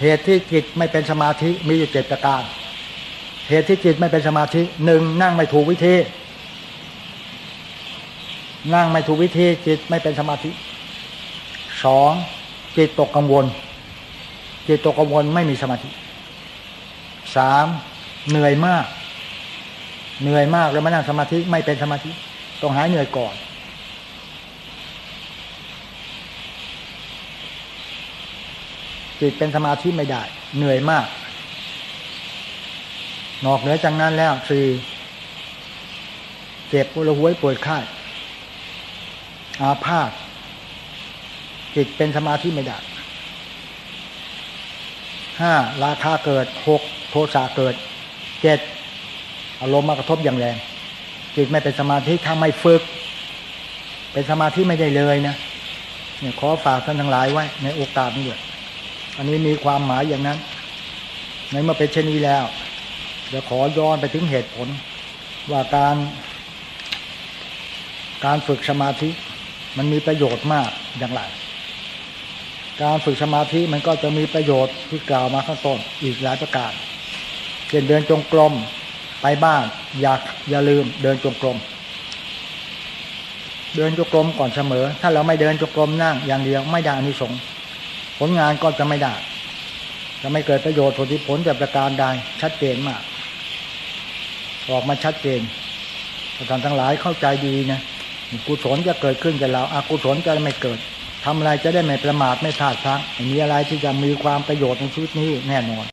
เหตุที่จิตไม่เป็นสมาธิมีอยู่เจ็ดประการ เหตุที่จิตไม่เป็นสมาธิหนึ่งนั่งไม่ถูกวิธี นั่งไม่ถูกวิธีจิตไม่เป็นสมาธิสองจิตตกกังวล จิตตกกังวลไม่มีสมาธิสามเหนื่อยมาก เหนื่อยมากแล้วมานั่งสมาธิไม่เป็นสมาธิ ต้องหายเหนื่อยก่อน จิตเป็นสมาธิไม่ได้ เหนื่อยมาก นอกเหนือจากนั้นแล้วสี่เจ็บปวดหัวปวดไข้อาพาธจิตเป็นสมาธิไม่ได้ห้าราคาเกิดหกโทสะเกิดเจ็ดอารมณ์มากระทบอย่างแรง จิตไม่เป็นสมาธิถ้าไม่ฝึก เป็นสมาธิไม่ได้เลยนะเนี่ยขอฝากท่านทั้งหลายไว้ในโอกาสนี้ด้วย อันนี้มีความหมายอย่างนั้น ในเมื่อเป็นเช่นนี้แล้วเดี๋ยวขอย้อนไปถึงเหตุผล ว่าการ การฝึกสมาธิมันมีประโยชน์มากอย่างไร การฝึกสมาธิมันก็จะมีประโยชน์ที่กล่าวมาข้างต้นอีกหลายประการเช่นเดินจงกรมไปบ้านอยากอย่าลืมเดินจงกรม เดินจงกรมก่อนเสมอ ถ้าเราไม่เดินจงกรมนั่งอย่างเดียวไม่ได้อานิสงส์ ผลงานก็จะไม่ได้ จะไม่เกิดประโยชน์ผลที่ผลจากประการใดชัดเจนมาก ออกมาชัดเจนท่านทั้งหลายเข้าใจดีนะกุศลจะเกิดขึ้นกับเราอากุศลจะไม่เกิดทำอะไรจะได้ไม่ประมาทไม่พลาดพลั้งไม่มีอะไรที่จะมีความประโยชน์ในชีวิตนี้แน่นอน